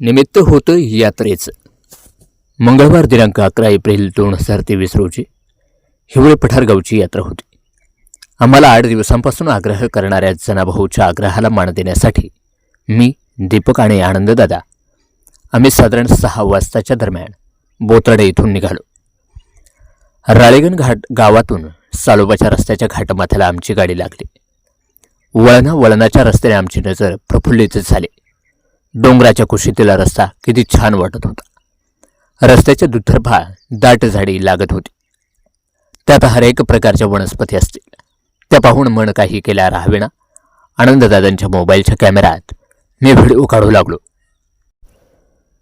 निमित्त होतं यात्रेचं. मंगळवार दिनांक अकरा एप्रिल दोन हजार तेवीस रोजी हिवळे पठार गावची यात्रा होती. आम्हाला आठ दिवसांपासून आग्रह करणाऱ्या जनाभाऊच्या आग्रहाला मान देण्यासाठी मी दीपक आणि आनंददादा आम्ही साधारण सहा वाजताच्या दरम्यान बोतरडे इथून निघालो. राळेगण घाट गावातून सालोबाच्या रस्त्याच्या घाटमाथ्याला आमची गाडी लागली. वळणा वळणाच्या रस्त्याने आमची नजर प्रफुल्लित झाली. डोंगराच्या कुशीतीला रस्ता किती छान वाटत होता. रस्त्याच्या दुतर्फा दाट झाडी लागत होती. त्यात हरेक प्रकारच्या वनस्पती असतील. त्या पाहून मन काही केल्या राहावेना. आनंददादांच्या मोबाईलच्या कॅमेऱ्यात मी व्हिडिओ काढू लागलो.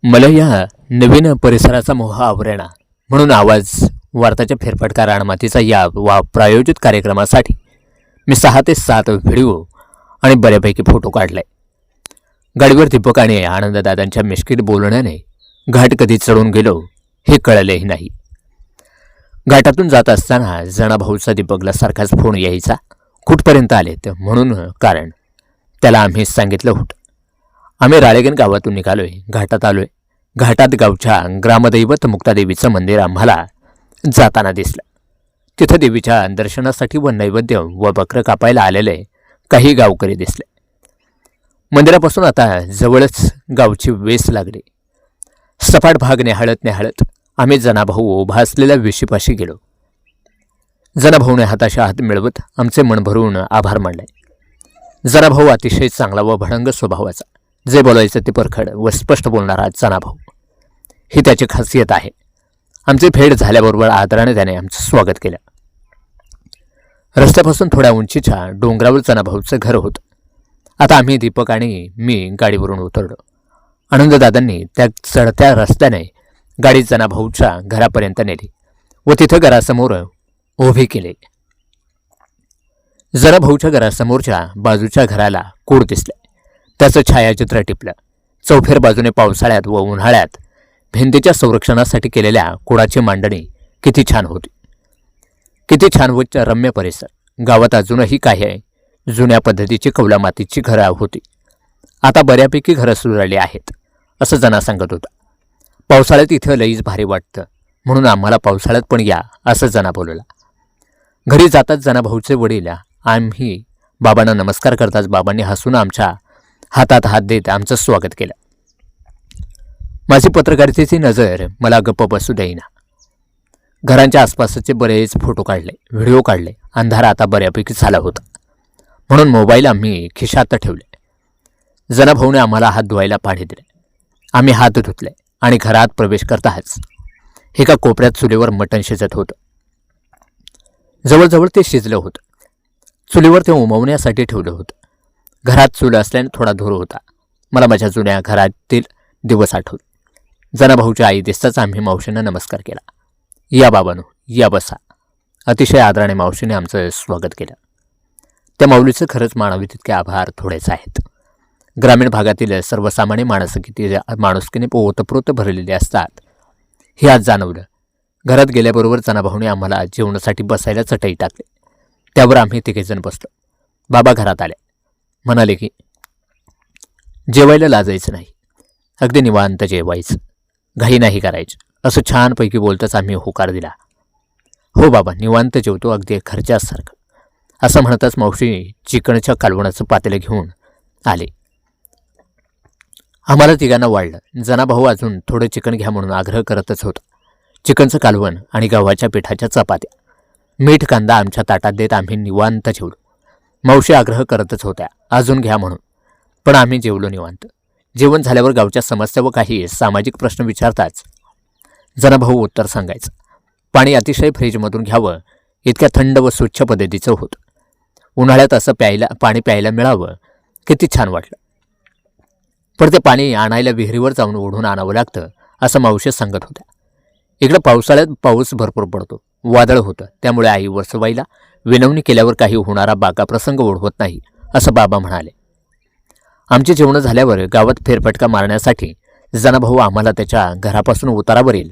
मला या नवीन परिसराचा मोह आवरेना म्हणून आवाज वार्ताच्या फेरफटका राणमातीचा या वा प्रायोजित कार्यक्रमासाठी मी सहा ते सात व्हिडिओ आणि बऱ्यापैकी फोटो काढले. गाडीवर दीपकाने आणि आनंददादांच्या मिश्कित बोलण्याने घाट कधी चढून गेलो हे कळलेही नाही. घाटातून जात असताना जणाभाऊचा दीपकला सारखाच फोन यायचा कुठपर्यंत आलेत म्हणून कारण त्याला आम्ही सांगितलं होतं. आम्ही राळेगण गावातून निघालोय घाटात आलोय. घाटात गावच्या ग्रामदैवत मुक्तादेवीचं मंदिर आम्हाला जाताना दिसलं. तिथं देवीच्या दर्शनासाठी व नैवेद्य व बकरं कापायला आलेले काही गावकरी दिसले. मंदिरापासून आता जवळच गावची वेस लागली. सपाट भाग नेहाळत नेहाळत आम्ही जनाभाऊ उभा असलेल्या वेशीपाशी गेलो. जनाभाऊने हाताशी हात मिळवत आमचे मन भरून आभार मानले. जनाभाऊ अतिशय चांगला व भडंग स्वभावाचा. जे बोलायचं ते परखड व स्पष्ट बोलणारा जनाभाऊ. ही त्याची खासियत आहे. आमची भेट झाल्याबरोबर आदराने त्याने आमचं स्वागत केलं. रस्त्यापासून थोड्या उंचीच्या डोंगरावर जनाभाऊचं घर होतं. आता आम्ही दीपक आणि मी गाडीवरून उतरलो. आनंददादांनी त्या चढत्या रस्त्याने गाडी जनाभाऊच्या घरापर्यंत नेली व तिथं घरासमोर उभी केली. जनाभाऊच्या घरासमोरच्या बाजूच्या घराला कूड दिसले? त्याचं छायाचित्र टिपलं. चौफेर बाजूने पावसाळ्यात व उन्हाळ्यात भिंतीच्या संरक्षणासाठी केलेल्या कुडाची मांडणी किती छान होती. किती छान व रम्य परिसर. गावात अजूनही काही आहे जुन्या पद्धतीची कौला मातीची घरं होती आता बऱ्यापैकी घरं सुरू राहिली आहेत असं जना सांगत होता. पावसाळ्यात इथं लईच भारी वाटतं म्हणून आम्हाला पावसाळ्यात पण या असं जना बोलवला घरी जाताच जना भाऊचे वडील आम्ही बाबांना नमस्कार करताच बाबांनी हसून आमच्या हातात हात देत आमचं स्वागत केलं. माझी पत्रकारितेची नजर मला गप्प बसू देईना. घरांच्या आसपासचे बरेच फोटो काढले व्हिडिओ काढले अंधार आता बऱ्यापैकी झाला होता. म्हणून मोबाईल आम्ही खिशात ठेवले. जनाभाऊने आम्हाला हात धुवायला पाणी दिले. आम्ही हात धुतले आणि घरात प्रवेश करताच एका कोपऱ्यात चुलीवर मटण शिजत होतं. जवळजवळ ते शिजलं होतं. चुलीवर ते उमवण्यासाठी ठेवलं होतं. घरात चूल असल्याने थोडा धूर होता. मला माझ्या जुन्या घरातील दिवस आठवले. जनाभाऊच्या आई दिसताच आम्ही मावशींना नमस्कार केला. या बाबानो या बसा. अतिशय आदराने मावशीने आमचं स्वागत केलं. त्या माऊलीचं खरंच मानावे तितके आभार थोडेच आहेत. ग्रामीण भागातील सर्वसामान्य माणसं किती माणुसकीने ओतप्रोत भरलेले असतात हे आज जाणवलं. घरात गेल्याबरोबर जनाभाऊने आम्हाला जेवणासाठी बसायला चटई टाकले. त्यावर आम्ही तिघेजण बसलो. बाबा घरात आले. म्हणाले की जेवायला लाजायचं नाही. अगदी निवांत जेवायचं. घाई नाही करायचं. असं छानपैकी बोलताच आम्ही होकार दिला. हो बाबा निवांत जेवतो. अगदी खर्चासारखं. असं म्हणताच मावशी चिकणच्या कालवणाचं पातेलं घेऊन आले. आम्हाला तिघांना वाढलं. जनाभाऊ अजून थोडं चिकन घ्या म्हणून आग्रह करतच होता. चिकनचं कालवण आणि गव्हाच्या पिठाच्या चपात्या. मीठ कांदा आमच्या ताटात देत आम्ही निवांत जेवलो. मावशी आग्रह करतच होत्या अजून घ्या म्हणून. पण आम्ही जेवलो निवांत. जेवण झाल्यावर गावच्या समस्या व काही सामाजिक प्रश्न विचारताच जनाभाऊ उत्तर सांगायचं पाणी अतिशय फ्रीजमधून घ्यावं इतक्या थंड व स्वच्छ पद्धतीचं होतं. उन्हाळ्यात असं प्यायला पाणी प्यायला मिळावं. किती छान वाटलं. पण ते पाणी आणायला विहिरीवर जाऊन ओढून आणावं लागतं असं मावशी सांगत होत्या. इकडं पावसाळ्यात पाऊस भरपूर पडतो वादळ होतं. त्यामुळे आई वर्सवाईला विनवणी केल्यावर काही होणारा बाका प्रसंग ओढवत नाही असं बाबा म्हणाले. आमची जेवणं झाल्यावर गावात फेरफटका मारण्यासाठी जनाभाऊ आम्हाला त्याच्या घरापासून उतारावरील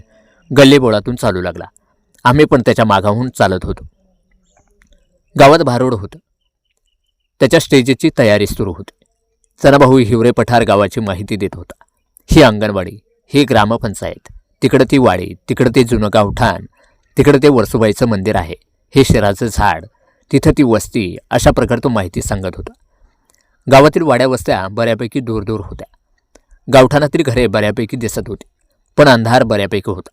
गल्लीबोळातून चालू लागला. आम्ही पण त्याच्या मागाहून चालत होतो. गावात भारूड होतं. त्याच्या स्टेजची तयारी सुरू होती. जनाभाऊ हिवरे पठार गावाची माहिती देत होता. ही अंगणवाडी ही ग्रामपंचायत तिकडं ती वाडी तिकडं ते जुनं गावठाण तिकडं ते वरसुबाईचं मंदिर आहे हे शिराचं झाड तिथं ती वस्ती अशा प्रकारे तो माहिती सांगत होता. गावातील वाड्या वस्त्या बऱ्यापैकी दूर दूर होत्या गावठाणातील घरे बऱ्यापैकी दिसत होती पण अंधार बऱ्यापैकी होता.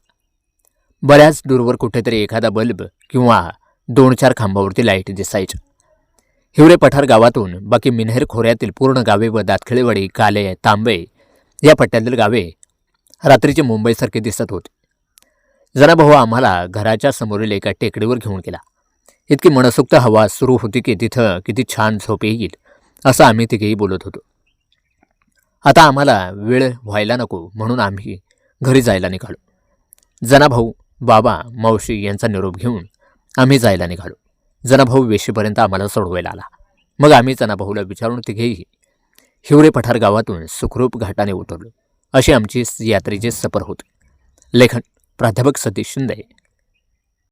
बऱ्याच दूरवर कुठेतरी एखादा बल्ब किंवा दोन चार खांबावरती लाइट दिसायच्या. हिवरे पठार गावातून बाकी मिनहेर खोऱ्यातील पूर्ण गावे व दातखिळेवाडी काले तांबे या पट्ट्यातील गावे रात्रीचे मुंबईसारखे दिसत होते. जनाभाऊ आम्हाला घराच्या समोरील एका टेकडीवर घेऊन गेला. इतकी मनसोक्त हवा सुरू होती की तिथं किती छान झोप येईल असं आम्ही तिघेही बोलत होतो. आता आम्हाला वेळ व्हायला नको म्हणून आम्ही घरी जायला निघालो. जनाभाऊ बाबा मावशी यांचा निरोप घेऊन आम्ही जायला निघालो. जनाभाऊ वेशीपर्यंत आम्हाला सोडवायला आला. मग आम्ही जनाभाऊला विचारून तिघेही हिवरे पठार गावातून सुखरूप घाटाने उतरलो. अशी आमची यात्रेची सफर होती. लेखन प्राध्यापक सतीश शिंदे.